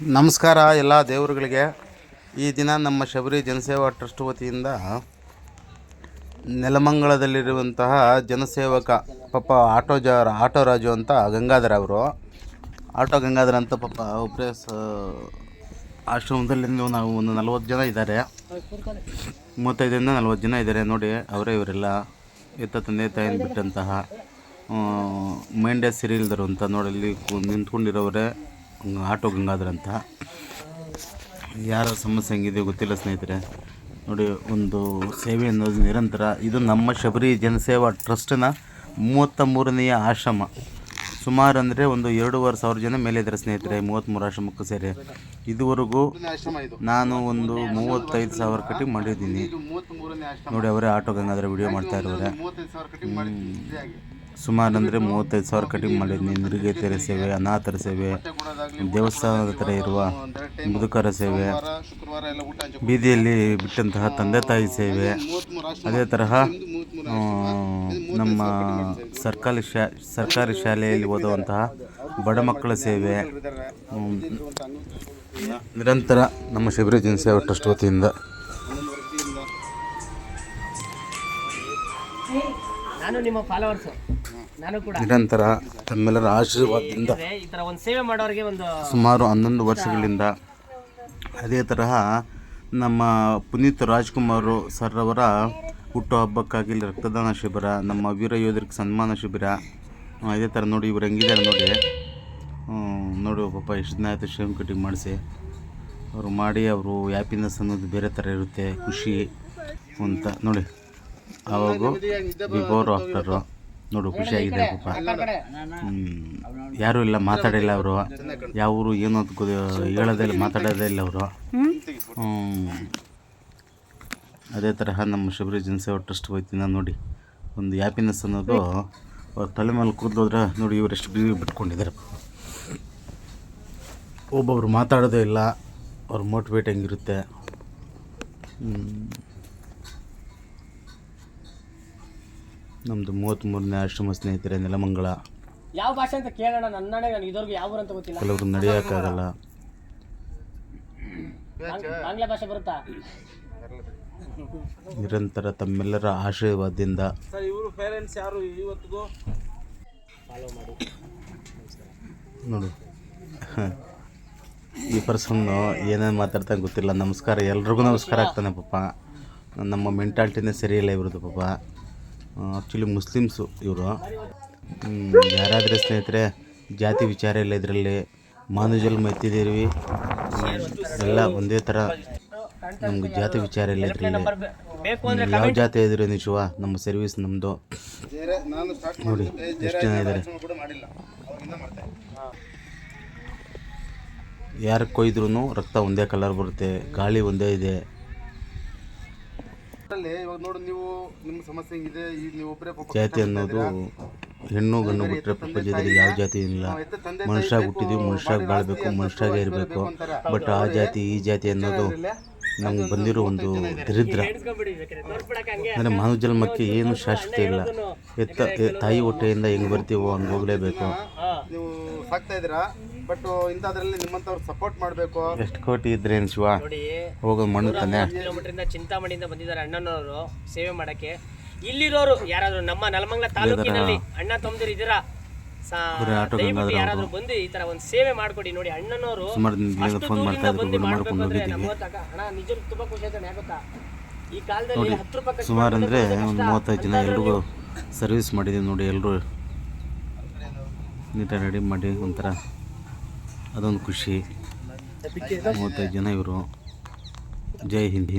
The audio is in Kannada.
ನಮಸ್ಕಾರ ಎಲ್ಲ ದೇವರುಗಳಿಗೆ. ಈ ದಿನ ನಮ್ಮ ಶಬರಿ ಜನಸೇವಾ ಟ್ರಸ್ಟ್ ವತಿಯಿಂದ ನೆಲಮಂಗಳದಲ್ಲಿರುವಂತಹ ಜನಸೇವಕ ಪಾಪ ಆಟೋ ಜ, ಆಟೋ ರಾಜು ಅಂತ ಗಂಗಾಧರ ಅವರು. ಆಟೋ ಗಂಗಾಧರ ಅಂತ ಪಾಪ ಉಪ್ರೇಸ್ ಆಶ್ರಮದಲ್ಲಿ ನಾವು ಒಂದು ನಲ್ವತ್ತು ಜನ ಇದ್ದಾರೆ. ಮೂವತ್ತೈದರಿಂದ ನಲ್ವತ್ತು ಜನ ಇದ್ದಾರೆ ನೋಡಿ, ಅವರೇ ಇವರೆಲ್ಲ ಎತ್ತ ತಂದೆ ತಾಯಿನ ಬಿಟ್ಟಂತಹ ಮೈಂಡೇ ಸಿರಿ ಇಲ್ದರು ಅಂತ ನೋಡಿ, ಇಲ್ಲಿ ನಿಂತ್ಕೊಂಡಿರೋರೇ. ಆಟೋ ಗಂಗಾಧರ್ ಅಂತ. ಯಾರ ಸಮಸ್ಯೆ ಹೆಂಗಿದೆ ಗೊತ್ತಿಲ್ಲ ಸ್ನೇಹಿತರೆ. ನೋಡಿ, ಒಂದು ಸೇವೆ ಅನ್ನೋದು ನಿರಂತರ. ಇದು ನಮ್ಮ ಶಬರಿ ಜನಸೇವಾ ಟ್ರಸ್ಟ್ನ ಮೂವತ್ತ ಮೂರನೆಯ ಆಶ್ರಮ. ಸುಮಾರು ಅಂದರೆ ಒಂದು ಎರಡೂವರೆ ಸಾವಿರ ಜನ ಮೇಲೆ ಇದ್ದಾರೆ ಸ್ನೇಹಿತರೆ, ಮೂವತ್ತ್ಮೂರು ಆಶ್ರಮಕ್ಕೂ ಸೇರಿ. ಇದುವರೆಗೂ ನಾನು ಒಂದು ಮೂವತ್ತೈದು ಸಾವಿರ ಕಟ್ಟಿ ಮಾಡಿದ್ದೀನಿ. ನೋಡಿ, ಅವರೇ ಆಟೋ ಗಂಗಾಧರ ವಿಡಿಯೋ ಮಾಡ್ತಾ ಇರೋರೆ. ಸುಮಾರು ಅಂದರೆ ಮೂವತ್ತೈದು ಸಾವಿರ ಕಟಿಂಗ್ ಮಾಡಿದ್ದೀನಿ ನಿರುಗೇತರ ಸೇವೆ ಅನಾಥರ ಸೇವೆ, ದೇವಸ್ಥಾನದ ಹತ್ರ ಇರುವ ಮುದುಕರ ಸೇವೆ, ಬೀದಿಯಲ್ಲಿ ಬಿಟ್ಟಂತಹ ತಂದೆ ತಾಯಿ ಸೇವೆ, ಅದೇ ತರಹ ನಮ್ಮ ಸರ್ಕಾರಿ ಶಾ, ಸರ್ಕಾರಿ ಶಾಲೆಯಲ್ಲಿ ಓದುವಂತಹ ಬಡ ಮಕ್ಕಳ ಸೇವೆ ನಿರಂತರ ನಮ್ಮ ಶಿಬಿರಜಿನ ಜನಸೇವಾ ಟ್ರಸ್ಟ್ ವತಿಯಿಂದ. ನಾನು ನಿಮ್ಮ ಫಾಲೋವರ್ಸ್. ನಿರಂತರ ತಮ್ಮೆಲ್ಲರ ಆಶೀರ್ವಾದದಿಂದ ಸುಮಾರು ಹನ್ನೊಂದು ವರ್ಷಗಳಿಂದ ಅದೇ ತರಹ ನಮ್ಮ ಪುನೀತ್ ರಾಜ್ಕುಮಾರ್ ಸರ್ ಅವರ ಹುಟ್ಟುಹಬ್ಬಕ್ಕಾಗಿ ಇಲ್ಲಿ ರಕ್ತದಾನ ಶಿಬಿರ ನಮ್ಮ ವೀರ ಯೋಧರಿಗೆ ಸನ್ಮಾನ ಶಿಬಿರ ಅದೇ ಇದೇ ಥರ ನೋಡಿ ಇವ್ರು ಹೆಂಗಿದ್ದಾರೆ ನೋಡಿ. ನೋಡಿ ಪಾಪ ಎಷ್ಟು ದಿನ ಆಯಿತು ಶೇಮ್ ಕಟಿಂಗ್ ಮಾಡಿಸಿ. ಅವರು ಮಾಡಿ ಅವರು ಹ್ಯಾಪಿನೆಸ್ ಅನ್ನೋದು ಬೇರೆ ಥರ ಇರುತ್ತೆ ಖುಷಿ ಅಂತ ನೋಡಿ. ಆವಾಗ ಬಿಫೋರ್ ಆಫ್ಟರು. ನೋಡು ಖುಷಿಯಾಗಿದೆ ಪಾಪ. ಹ್ಞೂ ಯಾರೂ ಇಲ್ಲ ಮಾತಾಡಿಲ್ಲ ಅವರು. ಯಾವ ಊರು ಏನು ಅಂತ ಹೇಳೋದೇ ಇಲ್ಲ ಮಾತಾಡೋದೇ ಇಲ್ಲ ಅವರು. ಅದೇ ತರಹ ನಮ್ಮ ಶಬರಿ ಟ್ರಸ್ಟ್ಗೆ ಟ್ರಸ್ಟ್ ವತಿಯಿಂದ ನೋಡಿ ಒಂದು ಹ್ಯಾಪಿನೆಸ್ ಅನ್ನೋದು ಅವ್ರ ತಲೆ ಮೇಲೆ ಕೂದಲೋದ್ರೆ ನೋಡಿ ಇವರೆಷ್ಟು ಬಿ ಬಿಟ್ಕೊಂಡಿದ್ದಾರೆ. ಒಬ್ಬೊಬ್ರು ಮಾತಾಡೋದೇ ಇಲ್ಲ ಅವ್ರ ಮೋಟಿವೇಟ್ ಹೆಂಗಿರುತ್ತೆ. ನಮ್ಮದು ಮೂವತ್ತ್ಮೂರನೇ ಆಶ್ರಮ ಸ್ನೇಹಿತರೆ ನೆಲಮಂಗಳ ಯಾವ ಭಾಷೆ ಅಂತ ಕೇಳೋಣ ನನ್ನ ನಾನು ಇದುವರೆಗೂ ಯಾವ ಊರು ಅಂತ ಗೊತ್ತಿಲ್ಲ. ಕೆಲವರು ನಡೆಯೋಕ್ಕಾಗಲ್ಲ. ಬಾಂಗ್- ಬಾಂಗ್ಲಾ ಭಾಷೆ ಬರುತ್ತಾ? ನಿರಂತರ ತಮ್ಮೆಲ್ಲರ ಆಶೀರ್ವಾದದಿಂದ. ಇವರು ಪೇರೆಂಟ್ಸ್ ಫಾಲೋ ಮಾಡಿ. ನೋಡು. ಈ ಪರ್ಸನ್ನು ಏನೇನು ಮಾತಾಡ್ತಾನೆ ಗೊತ್ತಿಲ್ಲ. ನಮಸ್ಕಾರ. ಎಲ್ರಿಗೂ ನಮಸ್ಕಾರ ಆಗ್ತಾನೆ ಪಾಪ. ನಮ್ಮ ಮೆಂಟಾಲಿಟಿನೇ ಸರಿಯಿಲ್ಲ ಇವ್ರದ್ದು ಪಾಪ. ಆ್ಯಕ್ಚುಲಿ ಮುಸ್ಲಿಮ್ಸು ಇವರು. ಯಾರಾದರೂ ಸ್ನೇಹಿತರೆ, ಜಾತಿ ವಿಚಾರ ಇಲ್ಲ ಇದರಲ್ಲಿ ಮಾನುಜಲ್ಮ ಎತ್ತಿದ್ದೀವಿ ಎಲ್ಲ ಒಂದೇ ಥರ ನಮ್ಗೆ ಜಾತಿ ವಿಚಾರ ಇಲ್ಲ ಇದರಲ್ಲಿ. ಯಾವ ಜಾತಿ ಇದ್ರೆ ನಿಶುವ? ನಮ್ಮ ಸರ್ವಿಸ್ ನಮ್ಮದು ನೋಡಿ, ಎಷ್ಟು ಜನ ಇದ್ದಾರೆ? ಯಾರು ಕೊಯ್ದ್ರು ರಕ್ತ ಒಂದೇ ಕಲರ್ ಬರುತ್ತೆ, ಗಾಳಿ ಒಂದೇ ಇದೆ. ನೋಡು ನೀವು ನಿಮ್ಮ ಸಮಸ್ಯೆ ಹೆಂಗಿದೆ? ಈಗ ನೀವು ಒಬ್ಬರೇ ಪಾಪ ಜಾತಿ ಅನ್ನೋದು ಹೆಣ್ಣು ಗಣ್ಣು ಬಿಟ್ಟರೆ ಪ್ರಪಂಚದಲ್ಲಿ ಯಾವ ಜಾತಿ ಇಲ್ಲ. ಮನುಷ್ಯಾಗ ಹುಟ್ಟಿದೀವಿ ಮನುಷ್ಯಾಗ ಬಾಳ್ಬೇಕು ಮನುಷ್ಯಾಗೆ ಇರಬೇಕು. ಬಟ್ ಆ ಜಾತಿ ಈ ಜಾತಿ ಅನ್ನೋದು ನಮ್ಗೆ ಬಂದಿರೋ ಒಂದು ದರಿದ್ರ. ಅಂದರೆ ಮಾನವ ಜನ್ಮಕ್ಕೆ ಏನು ಶಾಶ್ವತ ಇಲ್ಲ. ಎತ್ತ ತಾಯಿ ಹೊಟ್ಟೆಯಿಂದ ಹೆಂಗೆ ಬರ್ತೀವೋ ಹಂಗೆ ಹೋಗಲೇಬೇಕು. ನೀವು ಸಾಕ್ತಾ ಇದ್ದೀರಾ? ಬಟ್ ಇಂಥದ್ರಲ್ಲಿ ನಿಮ್ಮಂಥವ್ರು ಸಪೋರ್ಟ್ ಮಾಡಬೇಕು. ಎಷ್ಟು ಕೋಟಿ ಇದ್ರೆ ಏನು ಶಿವ? ನೋಡಿ ಹೋಗೋದು ಮಣ್ಣು ತಾನೆ. ಕಿಲೋಮೀಟರ್ ಚಿಂತಾಮಣಿಯಿಂದ ಬಂದಿದ್ದಾರೆ ಅಣ್ಣನವರು ಸೇವೆ ಮಾಡಕ್ಕೆ. ಇಲ್ಲಿರೋರು ಯಾರಾದ್ರೂ ನಮ್ಮ ನೆಲಮಂಗಲ ತಾಲೂಕಿನಲ್ಲಿ ಅಣ್ಣ ತಮ್ಮದಿರು ಆಟೋ ದಯವಿಟ್ಟು ಯಾರಾದ್ರೂ ಬಂದು ಈ ತರ ಒಂದು ಸೇವೆ ಮಾಡ್ಕೊಡಿ. ನೋಡಿ ಅಣ್ಣನವರು ಅಷ್ಟು ಫೋನ್ ಮಾಡ್ತಾ ದೂರದಿಂದ ಇದ್ರು ಬಂದು ಬಂದು ಮಾಡ್ಕೊಂಡು ಮಾಡ್ಬೇಕಂದ್ರೆ ಹೋಗಿದ್ದೀವಿ ಅಣ್ಣ ನಿಜ ತುಂಬಾ ಖುಷಿ ಆಯ್ತು ಯಾಕೆ ಗೊತ್ತಾ? ಈ ಕಾಲದಲ್ಲಿ ಹತ್ತು ರೂಪಾಯಿ ಖರ್ಚು ಸುಮಾರು ಅಂದರೆ ಒಂದು ಮೂವತ್ತೈದು ಜನ ಎಲ್ರಿಗೂ ಸರ್ವಿಸ್ ಮಾಡಿದೀವಿ ನೋಡಿ ಎಲ್ಲರೂ ನೀಟಾಗಿ ರೆಡಿ ಮಾಡಿ ಒಂಥರ. ಅದೊಂದು ಖುಷಿ. ಮೂವತ್ತೈದು ಜನ ಇವರು. ಜೈ ಹಿಂದ್ ಹಿಂದ್.